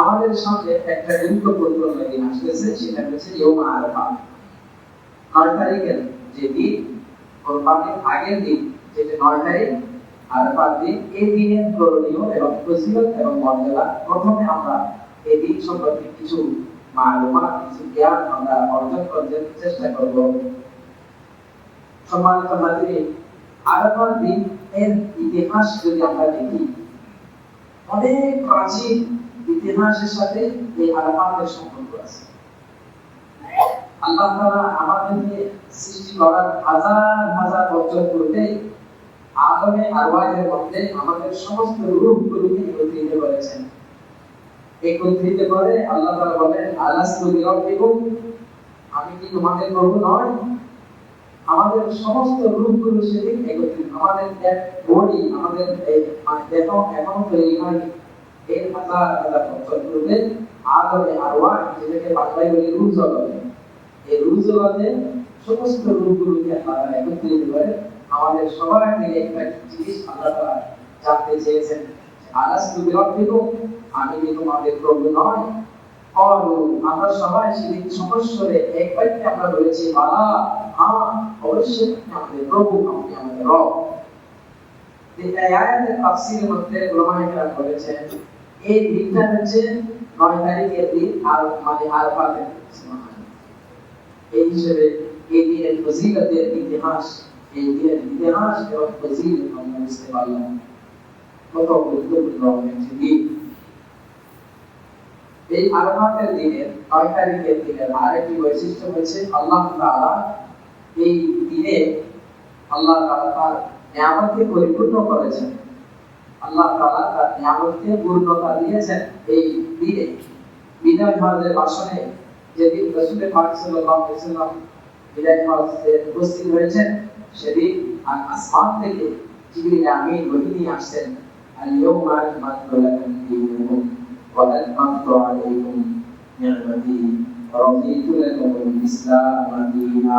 আমাদের সামনে একটা গুরুত্বপূর্ণ দিন আসতেছে, সেটা হচ্ছে ইয়ৌমা আরাফা নয় তারিখের যে দিন, কোরবানির আগের দিন, যেটা নয় তারিখ, আরাফার দিন, এই দিনের করণীয় এবং ফজিলত এবং মর্যাদা প্রথমে আমরা এই দিন সম্পর্কে কিছু মালুমাত, কিছু জ্ঞান আমরা অর্জন করতে চেষ্টা করব। সম্মানিত হাজিরিন আরাফার দিন এর ইতিহাস যদি আমরা দেখি অনেক প্রাচীন ইতিহাসের সাথে এই আরাফাতের সম্পর্ক আছে। আল্লাহ আমাদেরকে সৃষ্টি করার হাজার হাজার বছর পূর্বে আদমে আরওয়াহের মধ্যে আমাদের সমস্ত রূপগুলোকে একত্রিত করেছেন। একত্রিত করে আল্লাহ তাআলা বলেন বিরাব্বিকুম? আমি কি তোমাদের প্রভু নয় আমাদের সমস্ত রূপগুলো সেদিন একত্রিত। আমাদের বডি, আমাদের, এই মানে দেহ এমন তৈরি হয়নি এর হাজার হাজার বছর পূর্বে আদমে আরওয়া যেটাকে বাংলায় বলি রূপ জগৎ এই রূপ জগতে সমস্ত রূপগুলোকে আল্লাহ একত্রিত করে আমাদের সবার থেকে একটা জিনিস আল্লাহ জানতে চেয়েছেন। আলাস্তু বিরাব্বিকুম, আমি কি তোমাদের প্রভু নয়। আমরা সবাই সেদিন সমস্যরে এক বাক্যে আমরা বলেছি, বালা হ্যাঁ অবশ্যই আমাদের প্রভু, আপনি আমাদের রব। এই আয়াতের তাফসীরের মধ্যে উলামায়ে কেরাম এই দিনটা হচ্ছে নয় তারিখের দিন আর মানে আরফাতের এই হিসেবে এই দিনের ফজিলতের ইতিহাস, এই দিনের ইতিহাস এবং ফজিলত আমরা বুঝতে পারলাম। কত গুরুত্বপূর্ণ একটি দিন এই আরফাতের দিনের নয় তারিখের দিনের আরেকটি বৈশিষ্ট্য হচ্ছে আল্লাহ তাআলা এই দিনে আল্লাহ তাআলা তার নিয়ামতকে পরিপূর্ণ করেছেন। আল্লাহ তাআলা তার নিয়ামতকে পূর্ণতা দিয়েছেন এই দিনে। বিদায় হজের ভাষণে যেদিন রাসূল পাক সাল্লাল্লাহু আলাইহি ওয়াসাল্লাম বিদায় হজে উপস্থিত হয়েছেন, সেদিন আর আসমান থেকে জিবরিল আমিন ওহী আসছেন আল ইয়াউমা আকমালতু লাকুম দীনাকুম। নি'মাতি ওয়া রাদিতু লাকুম আল-ইসলাম দীনা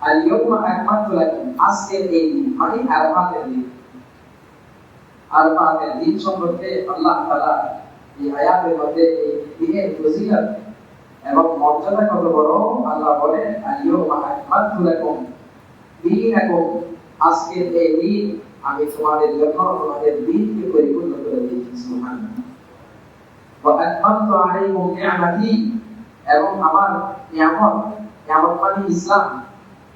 আল ইয়াউমা আকমালতু লাকুম আজকের এই মানে আরাফাতের দিন আরাফাতের দিন সম্পর্কে আল্লাহ তাআলা এই আয়াতের মধ্যে এই দিনের ফজিলত এবং মর্যাদা কত বড় আল্লাহ বলেন আলিয়াউমা আকমালতু লাকুম দীনাকুম আজকের এই দিন আমি তোমাদের জন্য তোমাদের দিনকে পরিপূর্ণ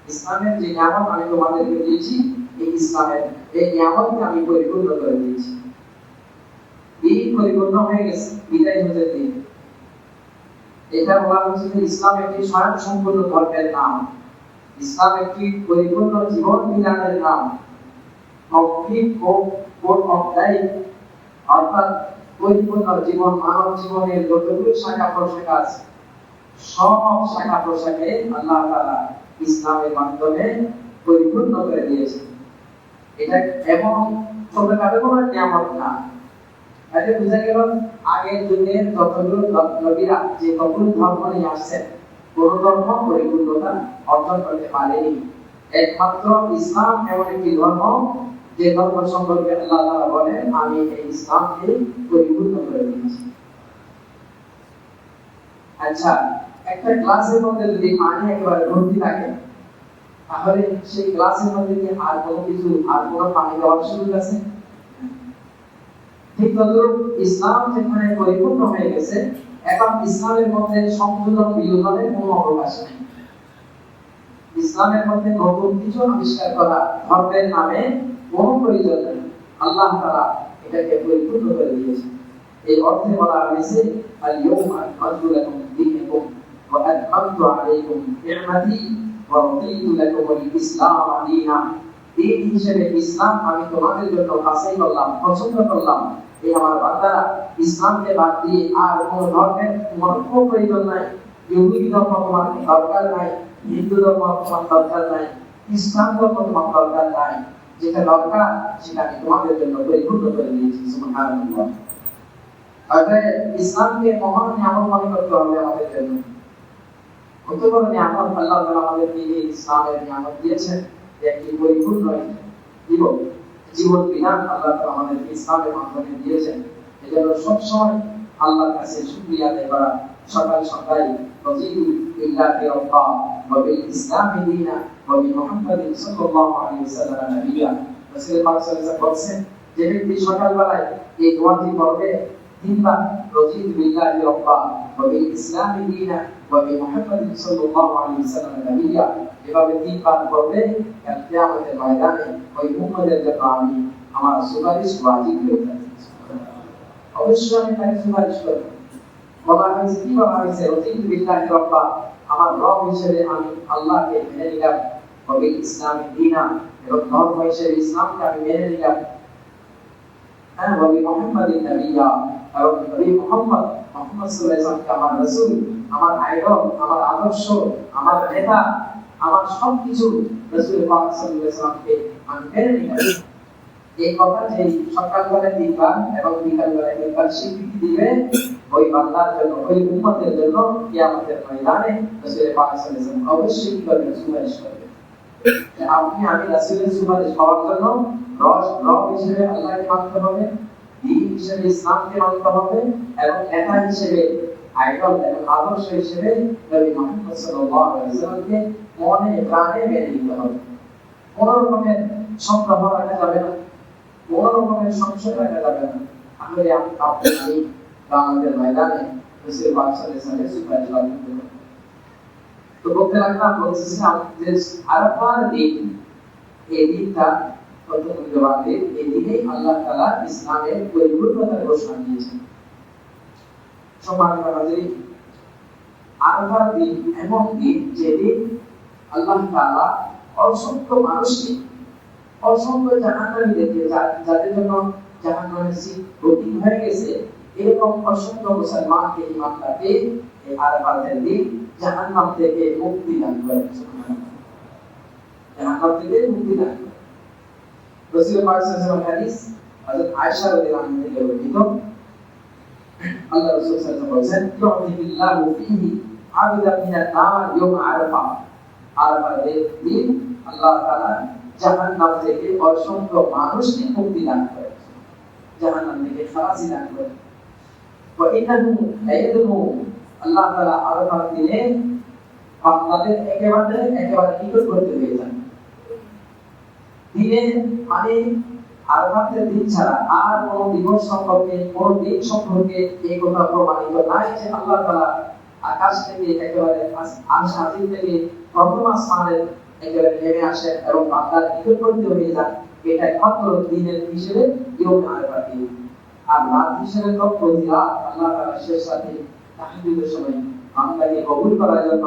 ইসলামের যে নিয়ামত আমি তোমাদেরকে দিয়েছি, এই ইসলামের, এই নিয়ামতকে আমি পরিপূর্ণ করে দিয়েছি। দিন পরিপূর্ণ হয়ে গেছে, বিদায় হজের দিন। এটা বলা হচ্ছে যে ইসলাম একটি স্বয়ং সম্পূর্ণ ধর্মের নাম। ইসলাম একটি পরিপূর্ণ জীবন বিধানের নাম। কমপ্লিট কোড অফ লাইফ অর্থাৎ পরিপূর্ণ জীবন, মানব জীবনের যতগুলো শাখা প্রশাখা আছে, সব শাখা প্রশাখে আল্লাহ তাআলা ইসলামের মাধ্যমে পরিপূর্ণ করে দিয়েছে এটা কোনো নিয়ামত না। তাহলে গেল, আগের যুগের যতগুলো নবীরা যে কতগুলো ধর্ম নিয়ে আসছেন, কোন ধর্ম পরিপূর্ণতা অর্জন করতে পারেনি। একমাত্র ইসলাম এমন একটি ধর্ম যে ধর্ম সম্পর্কে আল্লাহ তাআলা বলেন, আমি এই ইসলামকে পরিপূর্ণ করে দিয়েছি। আচ্ছা একটা ক্লাসের মধ্যে যদি পানি একেবারে ভর্তি থাকে, তাহলে সেই ক্লাসের মধ্যে কি আর কোনো কিছু, আর কোনো পানি দেওয়ার সুযোগ আছে? ঠিক তদ্রুপ ইসলাম যেখানে পরিপূর্ণ হয়ে গেছে, এখন ইসলামের মধ্যে সংশোধন বিয়োজনের কোনো অবকাশ নেই। ইসলামের মধ্যে নতুন কিছু আবিষ্কার করা ধর্মের নামে কোনো প্রয়োজন আল্লাহ তাআলা এটাকে পরিপূর্ণ করে দিয়েছে এই অর্থে বলা হয়েছে আল ইয়াউমা আল-ইসলাম দীনা। দিন হিসেবে ইসলাম আমি তোমাদের জন্য বাছাই করলাম, পছন্দ করলাম। এই আমার বান্দারা ইসলামকে বাদ দিয়ে আর কোন ধর্মের তোমার কোনো প্রয়োজন নাই। ইহুদি ধর্ম তোমার দরকার নাই, হিন্দু ধর্ম তোমার দরকার নাই ইসলাম ধর্ম তোমার দরকার নাই। যেটা দরকার, সেটা তোমাদের জন্য পরিপূর্ণ করে দিয়েছি, সুবহানাল্লাহ। ইসলামকে মহান নিয়ামত মনে করতে হবে আমাদের জন্য। কত বড় নিয়ামত আল্লাহ আমাদেরকে এই ইসলামের নিয়ামত দিয়েছেন, যে একটি পরিপূর্ণ জীবন জীবন বিধান আল্লাহ আমাদেরকে ইসলামের মাধ্যমে দিয়েছেন। এজন্য সবসময় আল্লাহর কাছে শুকরিয়া করা সকাল সন্ধ্যায় রজিদু বিল্লাহি রাব্বা ওয়া বিল ইসলামি দীনা ওয়া বি মুহাম্মাদিন সাল্লাল্লাহু আলাইহি ওয়াসাল্লাম নবিয়্যা রাসূল পাক সাল্লাল্লাহু আলাইহি ওয়াসাল্লাম বলেন যে ব্যক্তি সকালবেলায় এই দোয়াটি পড়বে তিনবার রজিদু বিল্লাহি রাব্বা ওয়া বিল ইসলামি দীনা ওয়া বি মুহাম্মাদিন সাল্লাল্লাহু আলাইহি ওয়াসাল্লাম নবিয়্যা এভাবে তিনবার পড়বে কাল কিয়ামতের ময়দানে ওই উম্মতের জন্য আমি আমার সুপারিশ ওয়াজিব হয়ে যাবে অবশ্যই আমি তাকে সুপারিশ করব। বলা হয়েছে কি বলা হয়েছে রতিক বিল্লাহি রব্বা। আমার রব হিসেবে আমি আল্লাহকে মেনে নিলাম। কবি ইসলামী দিনা, এবং ধর্ম হিসেবে ইসলামকে আমি মেনে নিলাম। হ্যাঁ বলি মোহাম্মদ নবিয়া এবং নবী মোহাম্মদ মোহাম্মদ সাল্লাল্লাহু আমার রাসূল, আমার আইডল, আমার আদর্শ, আমার নেতা, আমার সবকিছু রাসূল পাক সাল্লাল্লাহু আমি মেনে নিলাম। এই কথা যে সকালবেলা তিনবার এবং বিকালবেলা তিনবার স্বীকৃতি দিবে, ওই বান্দার জন্য, ওই উম্মতের জন্য কিয়ামতের ময়দানে রাসূল পাক সাল্লাল্লাহু অবশ্যই কি করবেন? সুপারিশ করবেন। আপনি, আমি রাসূলের সুপারিশ পাওয়ার জন্য রস, রব হিসেবে আল্লাহকে মানতে হবে, দিন হিসেবে ইসলামকে মানতে হবে এবং নেতা হিসেবে, আইডল এবং আদর্শ হিসেবে নবী মুহাম্মদ সাল্লাল্লাহু আলাইহি ওয়াসাল্লামকে মনে প্রাণে মেনে নিতে হবে। কোন রকমের সন্দেহ রাখা যাবে না। কোন রকমের সংশয় রাখা যাবে না। আপনি আমি আমাদের ময়দানে রসুল বাদশাহের সাথে সুপারিশ লাভ তো বলতে লাগলাম বলতেছিলাম যে আরাফার দিন, এই দিনটা মূল্যবান এই দিনেই আল্লাহ তাআলা ইসলামের পরিপূর্ণতার ঘোষণা দিয়েছেন। সম্মানিত হাজিরিন আরাফার দিন এমন দিন যেদিন আল্লাহ তাআলা অসংখ্য মানুষকে অসংখ্য জাহান্নামীদেরকে যাদের জন্য জাহান্নামের সিট বুকিং হয়ে গেছে, এরকম অসংখ্য মুসলমানকে ইমানদারকে এই আরাফাতের দিন জাহান্নাম থেকে মুক্তি দান করে জাহান্নাম থেকে মুক্তি দান করে রাসূল পাক সাল্লাল্লাহু হাদিস, হযরত আয়েশা থেকে বর্ণিত। আল্লাহ রাসূল সাল্লাল্লাহু আলাইহি ওয়াসাল্লাম ইউতিবিল্লাহু ফীহি আবদান মিনান নার ইয়াউম আরাফা। আরাফাতের দিন আল্লাহ তাআলা জাহান থেকে অসংখ্য মানুষকে মুক্তি দান করে। জাহান থেকে খালাসি দান করে। আল্লাহ তাআলা আরাফার দিনে বান্দাদের একেবারে একেবারে নিকট করতে হয়েছেন দিনে মানে আরাফাতের দিন ছাড়া আর কোন দিবস সম্পর্কে, কোন দিন সম্পর্কে এই কথা প্রমাণিত নাই যে আল্লাহ তাআলা আকাশ থেকে একেবারে আকাশ থেকে প্রথম আসমানের একেবারে নেমে আসে এবং বান্দার নিকটবর্তী হয়ে যান, এটা একমাত্র দিনের হিসেবে ইয়ম আরাফা দিন আর রাত হিসেবে তো প্রতি রাত আল্লাহ তাআলা শেষ রাতে সময় বান্দাকে কবুল করার জন্য,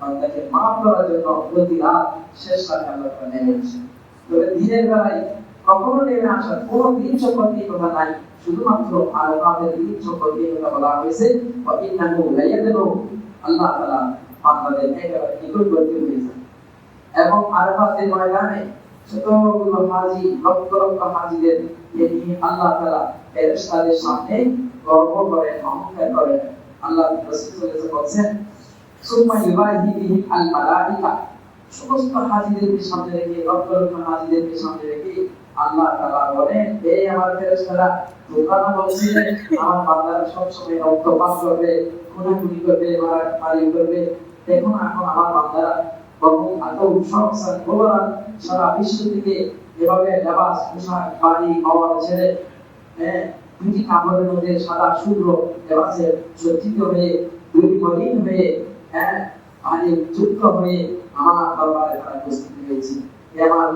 বান্দাকে মাফ করার জন্য প্রতি রাত শেষ রাতে আল্লাহ নেমে আসেন। তবে দিনের বেলায় কখনো নেমে আসার কোন দিন সম্পর্কে কথা নাই, শুধুমাত্র আরাফাতের দিন সম্পর্কে কথা বলা হয়েছে, ওয়া ইন্নাহু লায়াদু আল্লাহ তাআলা বান্দাদের একেবারে নিকটবর্তী হয়েছে এবং আরাফাতের ময়দানে শতগুলো হাজি লক্ষ লক্ষ হাজিদের নিয়ে আল্লাহ তাআলা ফেরেশতাদের সামনে গর্ব করেন, অহংকার করেন। আল্লাহ রাসূল বলছেন, সুম্মা ইউবাহি বিহি আল মালাইকা সমস্ত হাজিদেরকে সামনে রেখে লক্ষ লক্ষ হাজিদেরকে সামনে রেখে আল্লাহ তাআলা বলেন, হে আমার ফেরেশতারা, তোমরা না বলছিলে, আমার বান্দারা সবসময় রক্তপাত করবে, খুনাখুনি করবে, মারামারি করবে। দেখুন এখন আমার বান্দারা এবং সারা বিশ্ব থেকে এভাবে লেবাস, পোশাক, বাড়ি ছেড়ে হ্যাঁ দুটি কাপড়ের মধ্যে সাদা শুভ্র লেবাসে সজ্জিত হয়ে দুই মলিন হয়ে হ্যাঁ যুক্ত হয়ে আমার দরবারে তারা উপস্থিত হয়েছে। আমার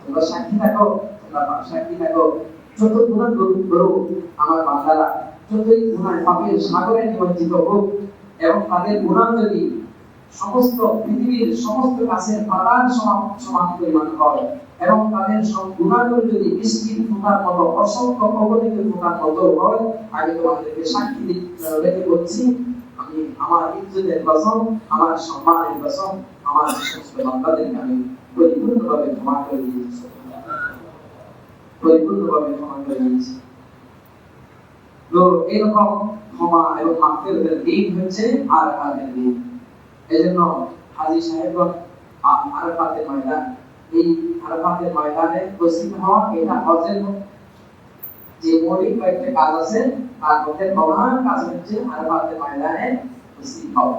তোমরা সাক্ষী থাকো, তোমরা সাক্ষী থাকো। যত আমার বান্দারা যতই পাপের সাগরে নিমজ্জিত হোক এবং তাদের গুণা যদি সমস্ত পৃথিবীর সমস্ত গাছের পাতার সমান সমান পরিমাণ হয়। এবং তাদের সব গুণাগুলো যদি বৃষ্টির ফোঁটার মতো, অসংখ্য অগণিত ফোঁটার মতো হয়, আমি তোমাদেরকে সাক্ষী রেখে বলছি, আমি আমার ইজ্জতের কসম, আমার সম্মানের কসম, আমার সমস্ত বান্দাদেরকে আমি পরিপূর্ণভাবে ক্ষমা করে দিয়েছি। পরিপূর্ণভাবে ক্ষমা করে দিয়েছি। তো এরকম ক্ষমা এবং মাফেরতের দিন হচ্ছে আর আগের দিন। এজন্য হাজি সাহেবগণ আরাফাতের ময়দান, এই আরাফাতের ময়দানে উপস্থিত হওয়া এটা হজের যে মৌলিক কয়েকটা কাজ আছে, তার মধ্যে প্রধান কাজ হচ্ছে আরাফাতের ময়দানে উপস্থিত হওয়া।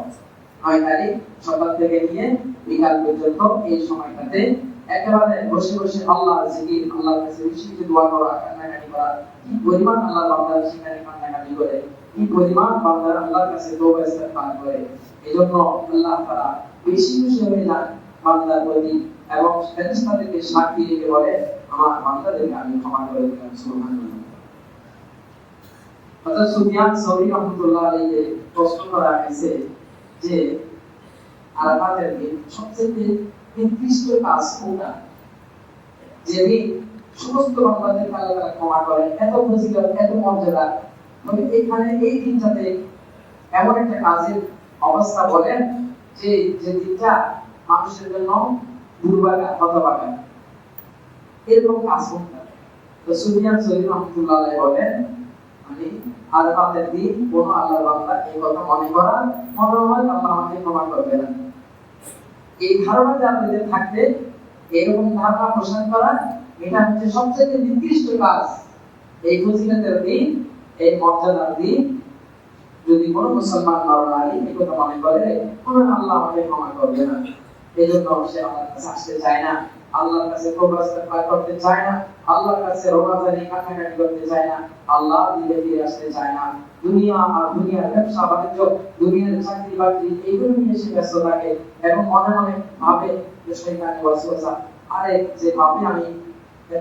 নয় তারিখ সকাল থেকে নিয়ে বিকাল পর্যন্ত এই সময়টাতে একেবারে বসে বসে আল্লাহ জিকির কাছে দোয়া করা করা, কি পরিমাণ আল্লাহ বান্দার সেখানে করে, কি পরিমাণ বান্দার আল্লাহর কাছে ইস্তেগফার করে আল্লাহ তাআলা বেশি হয়ে যান প্রতি এবং সাক্ষী রেখে বলে, আমার আমি ক্ষমা করে দিলাম হযরত সুফিয়ান সাউরি রাহমাতুল্লাহ প্রশ্ন করা হয়েছে যে, আরাফাতের দিন সবচেয়ে নির্দিষ্ট কাজ কোনটা? যেদিন সমস্ত ক্ষমা করে, এত ফজিলত, এত মর্যাদা তবে এখানে এই দিনটাতে এমন একটা কাজের অবস্থা বলেন যে যে দিনটা মানুষের জন্য দুর্ভাগা হতভাগা। এরকম কাজ করতে হবে। তো সুফিয়ান সৈয়দ রহমতুল্লাহ বলেন মানে আরাফাতের দিন, কোন আল্লাহর বান্দা এই কথা মনে করা মনে হয় আল্লাহ আমাকে ক্ষমা করবে না? এই ধারণা যে আপনাদের থাকবে, এরকম ধারণা পোষণ করা, এটা হচ্ছে সবচেয়ে নির্দিষ্ট কাজ। এই ফজিলতের দিন, এই মর্যাদার দিন যদি কোন মুসলমান নরনারী এই কথা মনে করে কোন আল্লাহ আমাকে ক্ষমা করবে না। এই জন্য সে আল্লাহর কাছে আসতে চায় না, আল্লাহর কাছে করতে চায় না, আল্লাহর কাছে কান্নাকাটি করতে চায় না, আল্লাহ দিকে ফিরে আসতে চায় না। দুনিয়া আর দুনিয়ার ব্যবসা বাণিজ্য, দুনিয়ার চাকরি বাকরি, এইগুলো নিয়ে সে ব্যস্ত থাকে এবং মনে মনে ভাবে যে আরে, যে ভাবে আমি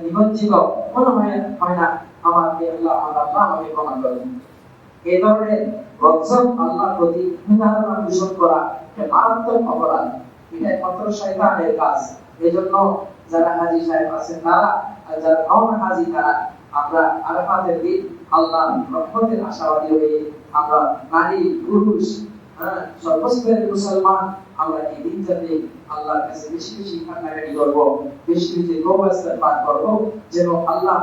নিমজ্জিত, মনে হয় হয় না, আমাকে আল্লাহ, আমার আল্লাহ আমাকে ক্ষমা করবেন। এই ধরনের গজব আল্লাহর প্রতি ধারণা দূষণ করা মারাত্মক অপরাধ। এটা একমাত্র শয়তানের কাজ। এজন্য যারা হাজি সাহেব আছেন তারা আর যারা নন হাজি তারা, আমরা আরাফাতের দিন আল্লাহ রহমতের আশাবাদী হয়ে আমরা নারী, পুরুষ হ্যাঁ সর্বস্তরের মুসলমান, আমরা এই দিনটাতে আল্লাহর কাছে বেশি বেশি কান্নাকাটি করব, বেশি বেশি তওবা ইস্তেগফার করব, যেন আল্লাহ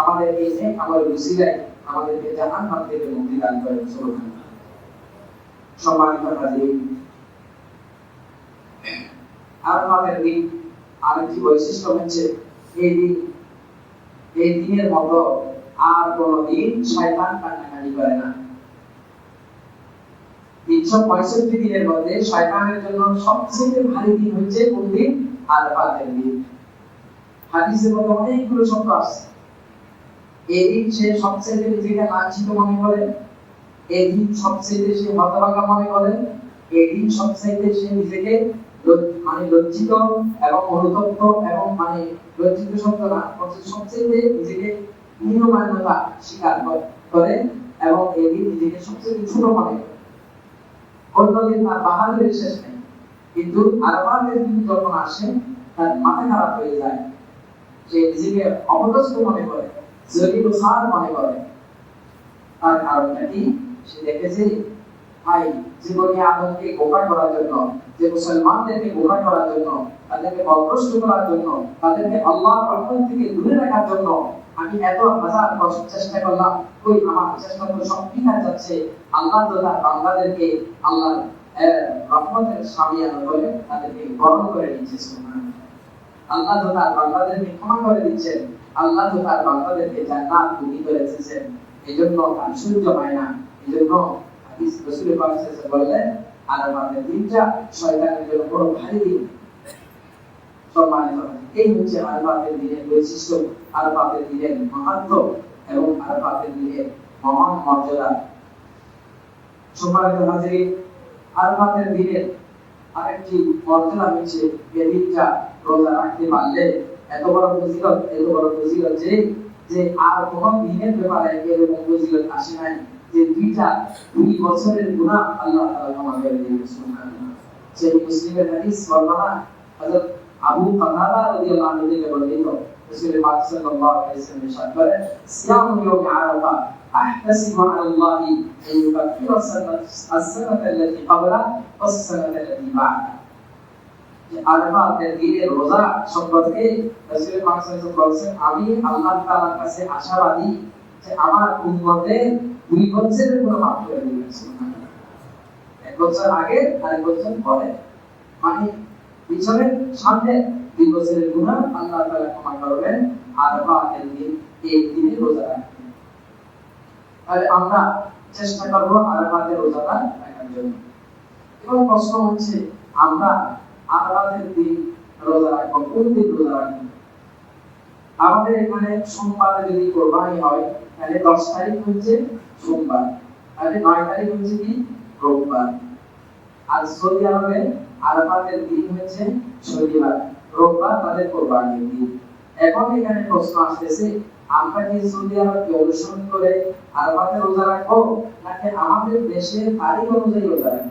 আমাদের এই নেক আমলের উসিলায় আমাদেরকে জাহান্নাম থেকে মুক্তি দান করেন সম্মানিত হাজির। দিন আরেকটি বৈশিষ্ট্য হচ্ছে, এই দিন, এই দিনের মতো আর কোন দিন শয়তান করে না। তিনশো পঁয়ষট্টি দিনের মধ্যে শয়তানের জন্য সবচেয়ে ভারী দিন হচ্ছে কোন দিন? আরাফাতের দিন। হাদিসের মধ্যে অনেকগুলো শব্দ আছে। এই দিন সে সবচেয়ে নিজেকে লাঞ্ছিত মনে করে এই দিন সবচেয়ে সে হতভাগা মনে করে এই দিন সবচেয়ে সে নিজেকে মানে লজ্জিত এবং অনুতপ্ত এবং মানে লজ্জিত শব্দ না সবচেয়ে নিজেকে নিয়মান্যতা স্বীকার করে এবং এই দিন নিজেকে সবচেয়ে ছোট মনে করে অন্যদিন তার বাহাদুরের শেষ নেই, কিন্তু আরবানের দিন যখন আসে, তার মাথা খারাপ হয়ে যায়। সে নিজেকে অপদস্থ মনে করে। খান মনে করে। সে দেখেছে, ভাই, জীবনে গোপা করার জন্য, যে মুসলমানদেরকে গোপা করার জন্য, তাদেরকে করার জন্য, তাদেরকে আল্লাহর রহমত থেকে দূরে রাখার জন্য আমি এত হাজার চেষ্টা করলাম কই আমার চেষ্টা তো সব বিকার যাচ্ছে আল্লাহ তো তার বান্দাদেরকে আল্লাহর রহমতের সামিয়ানা করে তাদেরকে বরণ করে নিচ্ছে আল্লাহ তো তার ক্ষমা করে দিচ্ছেন। আল্লাহ তো তার বান্দাদেরকে জান্নাত বুদ্ধি করে এসেছেন এই জন্য তার সূর্য হয় না এই জন্য হাদিস রসুল পাক বললেন, আর আমাদের দিনটা শয়তানের জন্য বড় ভারী দিন সম্মানিত এই হচ্ছে আরফাতের দিনের বৈশিষ্ট্য। আরফাতের দিনের মাহাত্ম এবং আরফাতের দিনের মহান মর্যাদা। সম্মানিত হাজির আরফাতের দিনের আরেকটি মর্যাদা হচ্ছে যে দিনটা রোজা রাখতে পারলে এত বড় ফজিলত এত বড় ফজিলত যে যে আর কোন দিনের ব্যাপারে এরকম ফজিলত আসে নাই যে দুইটা দুই বছরের গুনাহ আল্লাহ তাআলা ক্ষমা করে দিবেন সুবহানাল্লাহ সেই মুসলিমের হাদিস বর্ণনা হযরত আবু কাতাদা রাদিয়াল্লাহু আনহু থেকে বর্ণিত রাসূল পাক সাল্লাল্লাহু আলাইহি ওয়াসাল্লাম ইরশাদ করেন সিয়াম ইয়াউম আরাফা أحتسب على الله أن يكفر السنة السنة التي قبله والسنة التي بعده আরফাতের দিনের রোজা সম্পর্কে রাসূল পাক সাল্লাল্লাহু বলেছেন, আমি আল্লাহ তাআলার কাছে আশাবাদী যে আমার উম্মতের দুই বছরের গুনাহ মাফ করে দিবেন এক বছর আগে আর এক বছর পরে। মানে পিছনের সামনে দুই বছরের গুনাহ আল্লাহ তাআলা ক্ষমা করবেন আর বাতের দিন এই দিনে রোজা রাখবেন। তাহলে আমরা চেষ্টা করব আরাফাতের রোজাটা রাখার জন্য। এবং প্রশ্ন হচ্ছে, আমরা আরাফাতের দিন রোজা রাখব, কোন দিন রোজা রাখব? আমাদের এখানে সোমবার যদি কোরবানি হয়, তাহলে দশ তারিখ হচ্ছে সোমবার, তাহলে নয় তারিখ হচ্ছে কি? রোববার। আর সৌদি আরবে আরাফাতের দিন হচ্ছে শনিবার, রোববার তাদের কোরবানির দিন। এখন এখানে প্রশ্ন আসতেছে, আমরা কি সৌদি আরবকে অনুসরণ করে আরাফাতে রোজা রাখব, নাকি আমাদের দেশের তারিখ অনুযায়ী রোজা রাখব?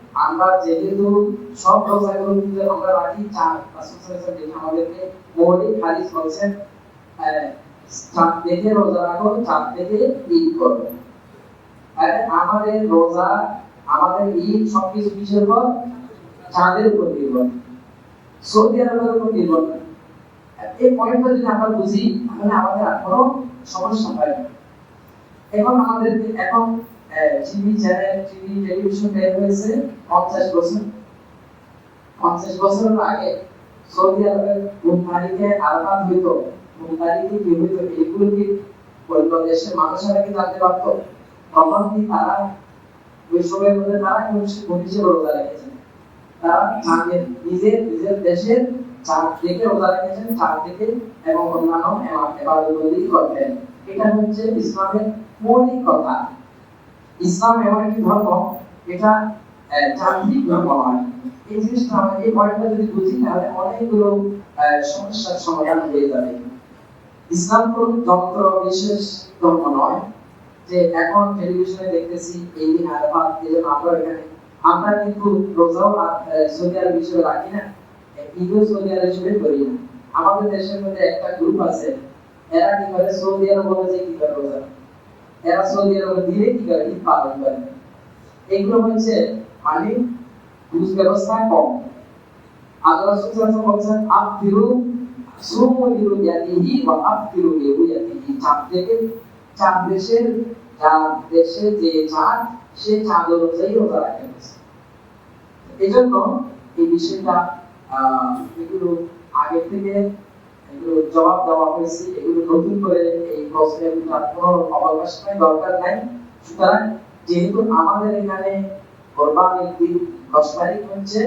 আমরা যেহেতু সব রোজাগুলো আমরা রাখি চার রাসূল সাল্লাল্লাহু আলাইহি ওয়াসাল্লাম আমাদেরকে মৌলিক হাদিস বলছেন চাঁদ দেখে রোজা রাখো, চাঁদ দেখে ঈদ করো। আমাদের রোজা, আমাদের ঈদ সবকিছু কিসের উপর? চাঁদের উপর নির্ভর। সৌদি আরবের উপর নির্ভর। এই পয়েন্টটা যদি আমরা বুঝি, তাহলে আমাদের আর কোনো সমস্যা হয় না। এখন আমাদের এখন টিভি চ্যানেল টিভি টেলিভিশন বের হয়েছে পঞ্চাশ বছর। পঞ্চাশ বছরের আগে সৌদি আরবের তারিখে আরাফাত হইত। তারিখে কি হইত? এগুলো কি ওই দেশের মানুষেরা কি জানতে পারতো? তখন কি তারা ওই সময়ের মধ্যে তারা হিসেবে রোজা রেখেছেন। তারা চাঁদের নিজের নিজের দেশের চাঁদ থেকে রোজা রেখেছেন চাঁদ থেকে এবং অন্যান্য এবাদতগুলি করতেন। এটা হচ্ছে ইসলামের মৌলিক কথা। ইসলাম এমন একটি ধর্ম, এটা যান্ত্রিক ধর্ম নয়। এই জিনিসটা আমরা এই পয়েন্টটা যদি বুঝি, তাহলে অনেকগুলো সমস্যার সমাধান হয়ে যাবে। ইসলাম কোন যন্ত্র বিশেষ ধর্ম নয়। যে এখন টেলিভিশনে দেখতেছি, এই দিন আরাফাত, এই জন্য আমরা এখানে। আমরা কিন্তু রোজাও সৌদি আরব হিসেবে রাখি না। ঈদও সৌদি আরব হিসেবে করি না। আমাদের দেশের মধ্যে একটা গ্রুপ আছে, এরা কি করে? সৌদি আরব বলে যে কি করে রোজা এরা সৌদি আরব দিলে কি করে? ঈদ পালন করে। এগুলো হচ্ছে মানে বুঝ ব্যবস্থা কম। আল্লাহ রাসূল সাল্লাল্লাহু ওয়াসাল্লাম বলছেন, আফতিরু সুমু লিরুয়াতিহি ওয়া আফতিরু লিরুয়াতিহি চাঁদ থেকে চাঁদ দেশের, চাঁদ দেশে যে চাঁদ, সে চাঁদ অনুযায়ী রোজা হচ্ছে এজন্য এই বিষয়টা এগুলো আগে থেকে এগুলো জবাব দেওয়া হয়েছে, এগুলো নতুন করে এই প্রশ্নের উত্তর কোনো অবকাশ নাই, দরকার নাই। সুতরাং যেহেতু আমাদের এখানে কোরবানির দিন দশ তারিখ হচ্ছে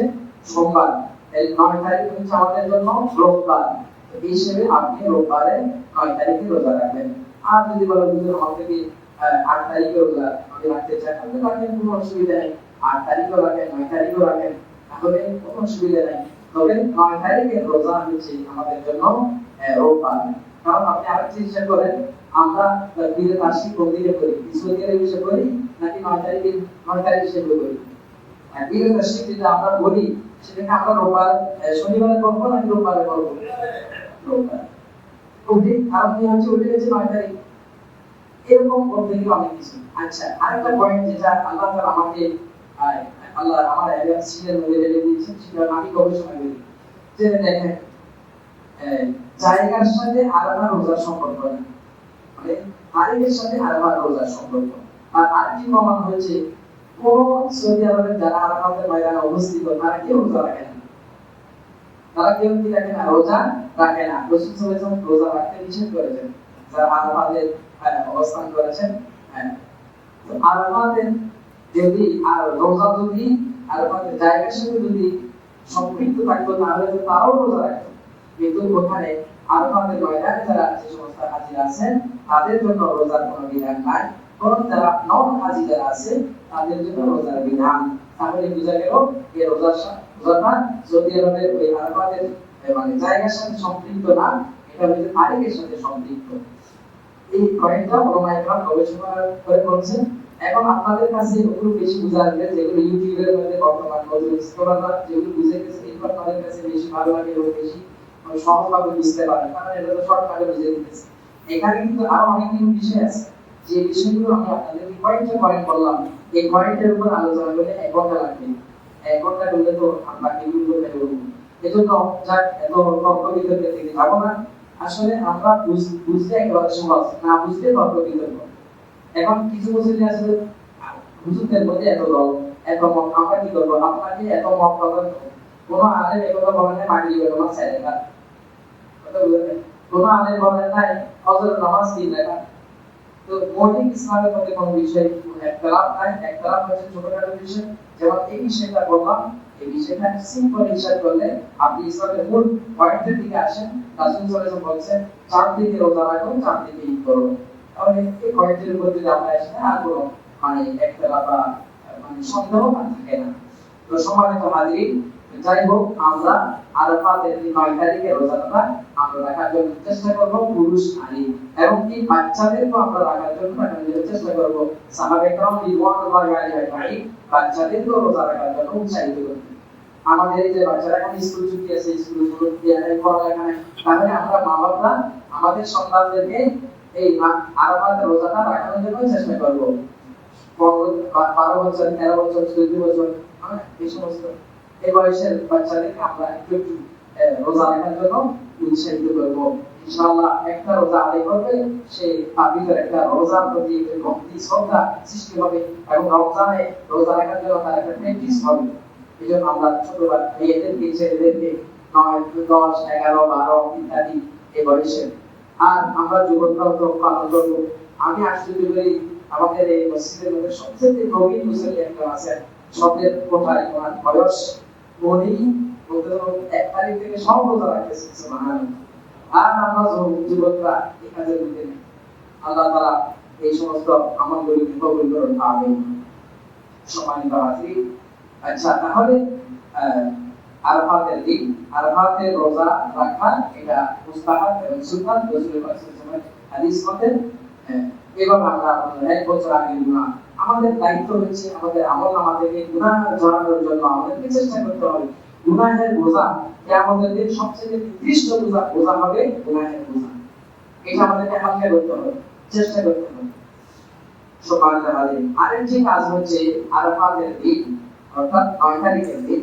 সোমবার এই নয় তারিখ হচ্ছে আমাদের জন্য রোববার। এই হিসেবে আপনি রোববারে নয় তারিখে রোজা রাখবেন। আর যদি বলেন হুজুর আমার থেকে আট তারিখে রোজা আমি রাখতে চাই তাহলে রাখেন, কোনো অসুবিধা নেই। আট তারিখও রাখেন, নয় তারিখও রাখেন, তাহলে কোনো অসুবিধা নেই। তবে নয় তারিখের রোজা হচ্ছে আমাদের জন্য রোববার কারণ আপনি আরেকটা হিসাব করেন, আমরা দিনের বার্ষিক কোন দিনে করি বিশ্ববিদ্যালয় হিসেবে করি, নাকি নয় তারিখে, নয় তারিখ হিসেবে করি? দিনের বার্ষিক যেটা আমরা বলি, সেটাকে আমরা রোববার শনিবারে করব নাকি রোববারে করব? রোববার। ওটি কারণ কি হচ্ছে ওটি হচ্ছে নয় তারিখ। এরকম করতে গেলে অনেক কিছু। আচ্ছা আরেকটা পয়েন্ট যেটা আল্লাহ আমাকে আল্লাহ আমার এলাকা সিলের মধ্যে দিয়েছেন সেটা আমি গবেষণা করি যে দেখেন জায়গার সাথে আলাদা রোজার সম্পর্ক নেই মানে তারিখের সাথে আলাদা রোজার সম্পর্ক। আর আরেকটি প্রমাণ হয়েছে কোন সৌদি আরবের যারা আরাফাতের ময়দানে অবস্থিত তারা কেউ রোজা রাখে না। তারা কেউ কি রাখে না? রোজা রাখে না। রসুল সাল্লাল্লাহু রোজা রাখতে নিষেধ করেছেন। যারা আরাফাতের আহ, অবস্থান করেছেন হ্যাঁ। আরাফাতের যদি আর রোজা যদি আরাফাতের জায়গার সাথে যদি সম্পৃক্ত থাকতো তাহলে তো তারাও রোজা রাখতো কিন্তু ওখানে আরাফাতের ময়দানে যারা যে সমস্ত হাজির আছেন তাদের জন্য রোজার কোনো বিধান নাই। বরং যারা নন হাজি যারা আছে তাদের জন্য রোজার বিধান। তাহলে বোঝা গেল এই রোজার রোজাটা সৌদি আরবের ওই আরাফাতের এ, মানে জায়গার সাথে সম্পৃক্ত না এটা হচ্ছে তারিখের সাথে সম্পৃক্ত। এই পয়েন্টটা ওলামা ইকরাম গবেষণা করে বলছেন এখন আপনাদের কাছে ওগুলো বেশি বোঝা যাবে যেগুলো ইউটিউবের মধ্যে বর্তমান নতুন স্কলাররা যেগুলো বুঝে গেছে, এগুলো আপনাদের কাছে বেশি ভালো লাগে এবং বেশি মানে সহজভাবে বুঝতে পারেন কারণ এটা তো শর্টকাটে বুঝে দিতেছে এখানে কিন্তু আরও অনেকগুলো বিষয় আছে। যে বিষয়গুলো আমি আপনাদেরকে কয়েকটা পয়েন্ট বললাম, এই পয়েন্টের উপর আলোচনা করলে এক ঘণ্টা লাগবে। এক ঘণ্টা করলে তো আমরা এগুলো ফেলে উঠবো এজন্য যাক, এত তর্ক বিতর্কের দিকে যাব না। আসলে আমরা বুঝ- বুঝতে একেবারে সহজ, না বুঝতে তর্ক বিতর্ক এখন কিছু মুসলিম আসলে হুজুরদের মধ্যে এত দল, এত মত, আমরা কি করব? আপনাকে এত মত কথা কোন আলেম একথা বলেন নাই মাগরিব নামাজ চাই লেখা কথা কোন আলেম বলেন নাই হজরত নামাজ তিন লেখা তো মৌলিক ইসলামের মধ্যে কোনো বিষয় একতলাপ নাই? একতলাপ হচ্ছে ছোটখাটো বিষয়। যেমন এই বিষয়টা বললাম, এই বিষয়টা সিম্পল হিসাব করলে আপনি ইসলামের মূল পয়েন্টের দিকে আসেন। রাসূল সাল্লাল্লাহু আলাইহি চার দিকে রোজা রাখুন চার দিকে ঈদ করুন। অনেকে কয়েকটির প্রতি মানে একটা বা মানে সন্দেহ আর থাকে না। তো হাজির যাই হোক, আমরা নয় তারিখে আমরা রাখার জন্য চেষ্টা করব, পুরুষ, নারী, এবং কি আমরা রাখার জন্য চেষ্টা করব। সাহাবেকরাম ভাই বাচ্চাদেরকেও রোজা রাখার জন্য উৎসাহিত করব আমাদের যে বাচ্চারা এখন স্কুল ছুটি আছে পড়ালেখা তাহলে আমরা মা বাবা আমাদের সন্তানদেরকে এই আরাফাত রোজাটা রাখানোর জন্য চেষ্টা করব। বারো বছর তেরো বছর চোদ্দ বছর হ্যাঁ, এই সমস্ত। এই বয়সের বাচ্চাদেরকে আমরা একটু একটু রোজা রাখার জন্য উৎসাহিত করব। ইনশাআল্লাহ একটা রোজা আদায় করবে সে তার ভিতরে একটা রোজার প্রতি ভক্তি শ্রদ্ধা সৃষ্টি হবে এবং রমজানে রোজা রাখার জন্য তার একটা প্র্যাকটিস হবে। এই জন্য আমরা ছোট বা- মেয়েদেরকে ছেলেদেরকে নয় দশ এগারো বারো ইত্যাদি এই বয়সের আর আমরা যুবকরাও তো পালন করব। আমাদের এই মসজিদের মধ্যে সবচেয়ে নবীন মুসলিম একজন আছেন। সবের কোঠায় ওনার বয়স উনি এক তারিখ থেকে সব রাখতেছে আর আমরা যুবকরা এই মধ্যে আল্লাহ তারা এই সমস্ত আমলগুলিকে কবুল করুন আমিন। সম্মানিত হাজির আচ্ছা তাহলে আহ, আরাফাতের দিন আরাফাতের রোজা রাখা এটা মুস্তাহাব এবং সুন্নাত রাসূলের সাল্লাল্লাহু হাদিস মতে আহ, এভাবে আমরা এক বছর আগে গুনাহ। আমাদের দায়িত্ব হচ্ছে আমাদের আমল আমাদেরকে গুনাহ জড়ানোর জন্য আমাদেরকে চেষ্টা করতে হবে। গুনাহের বোঝা কিয়ামতের দিন সবচেয়ে নির্দিষ্ট বোঝা বোঝা হবে গুনাহের বোঝা এটা আমাদেরকে হালকা করতে হবে চেষ্টা করতে হবে। সম্মানিত হাজির আরেকটি কাজ হচ্ছে আরাফাতের দিন অর্থাৎ নয় তারিখের দিন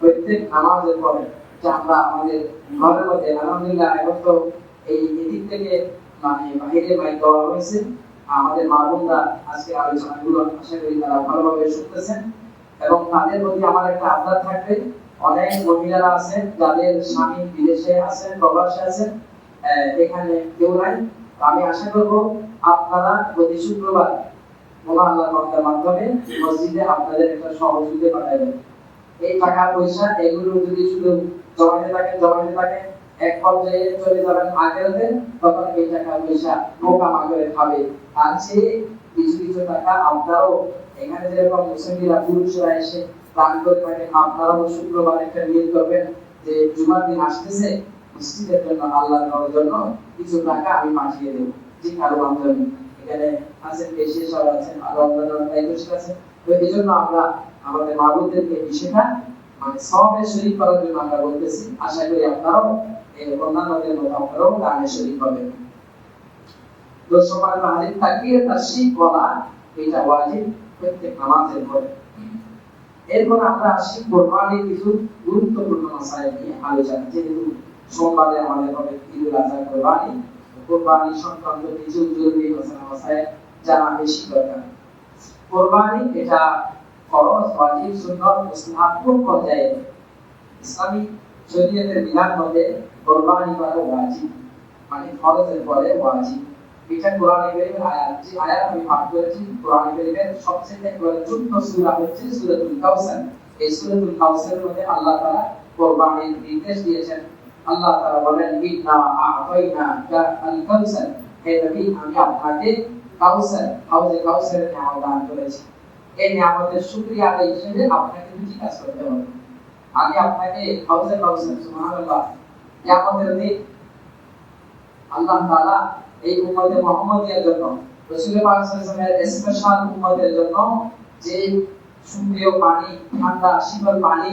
প্রত্যেক নামাজের পরে যে আমরা আমাদের ঘরের মধ্যে, আলহামদুলিল্লাহ এখন এই এদিক থেকে মানে বাইরে বাইক দেওয়া হয়েছে। আমাদের মা বোনরা আজকে আলোচনাগুলো, আশা করি তারা ভালোভাবে শুনতেছেন। এবং তাদের প্রতি আমার একটা আবদার থাকবে। অনেক মহিলারা আছেন, যাদের স্বামী বিদেশে আছেন, প্রবাসে আছেন এখানে কেউ নাই। আমি আশা করব আপনারা প্রতি শুক্রবার আল্লাহ মাধ্যমে মসজিদে আপনাদের একটা সহযোগিতা এই টাকা পয়সা এগুলো যদি শুধু জমাতে জমাতে এক পর্যায়ে চলে যাবেন তখন এই টাকা পয়সা পোকা খাবে। কিছু কিছু টাকা আপনারাও, এখানে যেরকম মুসলিমরা পুরুষরা এসে দান করে থাকেন আপনারাও শুক্রবার একটা নিয়োগ করবেন যে জুমার দিন আসতেছে, মসজিদের জন্য, আল্লাহর জন্য কিছু টাকা আমি পাঠিয়ে দেবো। যে কারও মাধ্যমে। এখানে আছেন বেশি সব আছেন আরও অন্যান্য দায়িত্বশীল আছেন তো এই জন্য আমরা আমাদের মাহবুবদেরকে বিষয়টা মানে সবে শরীর করার জন্য আমরা বলতেছি। আশা করি আপনারাও এই অন্যান্যদের মতো আপনারাও গানে শরীর হবেন। তো সবার হাজির তাকিয়ে তার শিখ বলা এটা ওয়াজিব প্রত্যেক নামাজের পরে। এরপর আমরা আসি কোরবানির কিছু গুরুত্বপূর্ণ মাসাইল নিয়ে আলোচনা। যেহেতু সোমবারে আমাদের হবে ঈদুল আজহা কোরবানি কোরবানি সংক্রান্ত কিছু জরুরি মাসাইল মাসাইল জানা বেশি দরকার কোরবানি এটা ফরজ, ওয়াজিব, সুন্নাত মুস্তাহাব কোন পর্যায়ে। ইসলামী শরীয়তের বিধান মতে কোরবানি করা ওয়াজিব মানে ফরজের পরে ওয়াজিব। এটা কোরআনে কারীমের আয়াত, যে আয়াত আমি পাঠ করেছি, কোরআনে কারীমের সবচেয়ে ছোট্ট সূরা হচ্ছে সূরাতুল কাউসার এই সূরাতুল কাউসারের মধ্যে আল্লাহ তাআলা কোরবানির নির্দেশ দিয়েছেন। আল্লাহ তাআলা বলেন ইন্না আ'তাইনা কা আল কাউসার হে নবী আমি আপনাকে কাউসার হাউজে কাউসারের নিয়ামত দান করেছি এই নিয়ামতের শুকরিয়া আদায় হিসেবে আপনাকে দুটি কাজ করতে হবে আমি আপনাকে হাউজে কাউসার সুবহানাল্লাহ কিয়ামতের দিন আল্লাহ তাআলা এই উম্মতে মুহাম্মাদিয়ার জন্য রাসূল পাক সাল্লাল্লাহু আলাইহি ওয়াসাল্লামের স্পেশাল উম্মতের জন্য যে সুপ্রিয় পানি ঠান্ডা শীতল পানি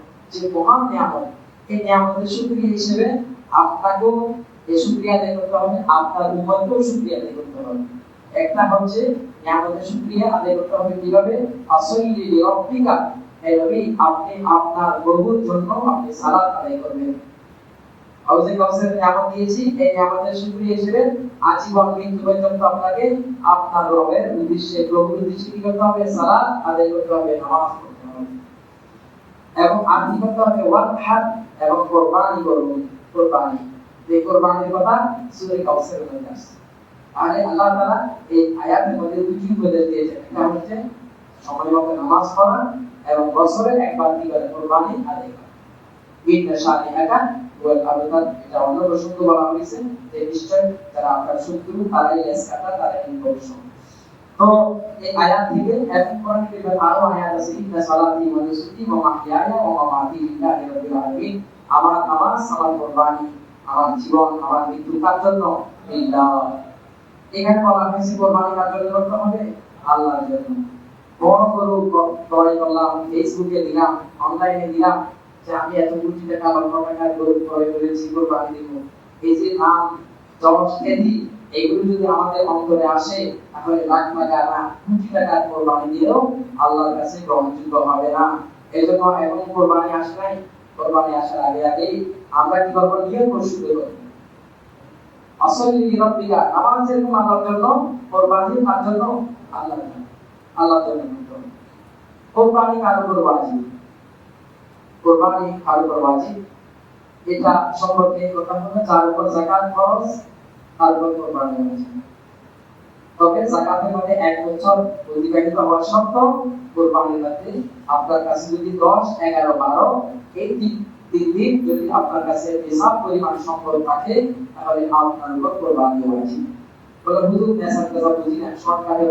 যে মহান নিয়ামত, এই নিয়ামতের শুকরিয়া হিসেবে আপনাকেও এই শুকরিয়া আদায় করতে হবে, আপনার উম্মতকেও শুকরিয়া আদায় করতে হবে। একটা হচ্ছে নিয়ামতের শুকরিয়া আদায় করতে হবে কীভাবে? আসল্লি লিরাব্বিকা হে নবী আপনি আপনার প্রভুর জন্য আপনি সালাত আদায় করবেন। হাউজে কাউসারের নিয়ামত দিয়েছি, এই নিয়ামতের শুকরিয়া হিসেবে আজীবন মৃত্যু পর্যন্ত আপনাকে আপনার রবের উদ্দেশ্যে, প্রভুর উদ্দেশ্যে কি করতে হবে? সালাত আদায় করতে হবে, নামাজ এবং আর কি করতে হবে ওয়াকহার এবং কোরবানি করুন, কোরবানি। এই কোরবানির কথা সূরা কাউসারের মধ্যে আসছে। তাহলে আল্লাহ তাআলা এই আয়াতের মধ্যে দুটি উপদেশ দিয়েছেন? একটা হচ্ছে সময় মতো নামাজ পড়া এবং বছরে একবার কি করে? কোরবানি আদায় করা। ইন্না শানিআকা ওয়াল আবতার এটা অন্য প্রসঙ্গ বলা হয়েছে যে নিশ্চয় যারা আপনার শত্রু, তারাই লেস কাটা তারাই ধ্বংস তো এই আয়াত থেকে এখন কোরআন কারীমের আরও আয়াত আছে, ইন্না সালাতি ওয়া নুসুকি ওয়া মাহইয়ায়া ওয়া মামাতি লিল্লাহি রাব্বিল আলামিন, আমার নামাজ, আমার কুরবানি, আমার জীবন, আমার মৃত্যু কার জন্য লিল্লাহ। এখানে বলা হয়েছে কোরবানি কার জন্য করতে হবে? আল্লাহর জন্য। বড় গরু ক্রয় করলাম, ফেসবুকে দিলাম, অনলাইনে দিলাম, যে আমি এত কোটি টাকা লক্ষ টাকার গরু ক্রয় করেছি, কোরবানি দিব। এই যে নাম যশ খ্যাতি এগুলো যদি আমাদের অন্তরে আসে, তাহলে লাখ টাকা না কোটি টাকার কোরবানি দিয়েও আল্লাহর কাছে গ্রহণযোগ্য হবে না। এই জন্য এখন কোরবানি আসে নাই কোরবানি আসার আগে আগেই আমরা কি করব? নিয়ম প্রস্তুত করব আসলে রব্বিকা, নামাজ যেরকম আল্লাহর জন্য কোরবানি কার জন্য, আল্লাহর জন্য আল্লাহর জন্য। কোরবানি কার ওয়াজিব? কোরবানি কার উপর এটা সম্পর্কে কথা হলো যার উপর যাকাত ফরজ আপনার কাছে যদি দশ, এগারো, বারো, এই তিন দিন যদি আপনার কাছে নিসাব পরিমাণ সম্পদ থাকে, তাহলে আপনার উপর কোরবানি ওয়াজিব বলে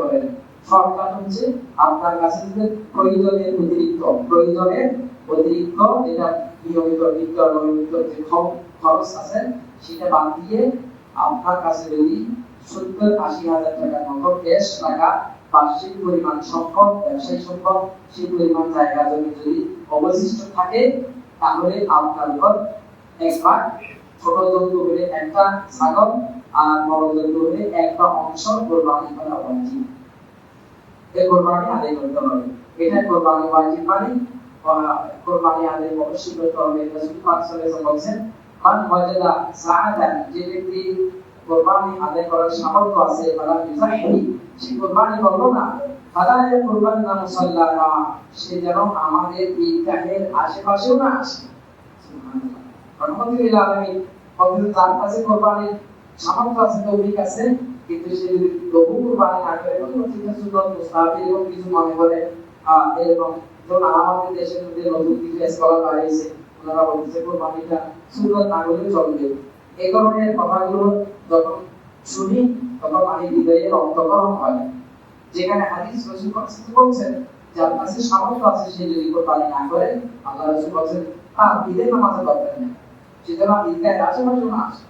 বলেন। শর্টকাট হচ্ছে আপনার কাছে যদি প্রয়োজনের অতিরিক্ত প্রয়োজনের অতিরিক্ত যেটা নিয়মিত নিত্য নৈমিত যে খরচ আছে, সেটা বাদ দিয়ে আপনার কাছে যদি সত্তর, আশি হাজার টাকার মতো ক্যাশ টাকা বার্ষিক পরিমাণ সম্পদ, ব্যবসায়িক সম্পদ, সেই পরিমাণ জায়গা জমি যদি অবশিষ্ট থাকে, তাহলে আপনার উপর একবার ছোট জন্তু হলে একটা ছাগল আর বড় জন্তু হলে একটা অংশ কোরবানি করা উচিত এই কোরবানি আদায় করতে হবে। এটা কোরবানি ওয়াজিব মানে কোরবানি আদায় অবশ্যই করতে হবে। ওয়াসাল্লাম বলেছেন মান যে ব্যক্তি আদায় করার সামর্থ্য আছে সে না। না সে যেন আমাদের ঈদগাহের আশেপাশেও না আসে। তার কাছে সামর্থ্য আছে, তৌফিক আছে, কিন্তু সে যদি তবু না করে কোনো সুন্নত মুস্তাহাব এরকম কিছু মনে করে এরকম যেমন আমাদের দেশের মধ্যে নতুন কিছু স্কলার বাড়িয়েছে ওনারা বলেন যে কোরবানিটা সুন্নত না হলে চলবে। এই ধরনের কথাগুলো যখন শুনি, তখন আমি হৃদয়ের অন্তকরণ হয়। যেখানে হাদিস রসুল বলছেন যার কাছে সামর্থ্য আছে, সে যদি কোরবানি না করে, আল্লাহ রসুল বলছেন, তার ঈদের নামাজের দরকার নেই। সে যেন ঈদগাহের আশেপাশে না আসে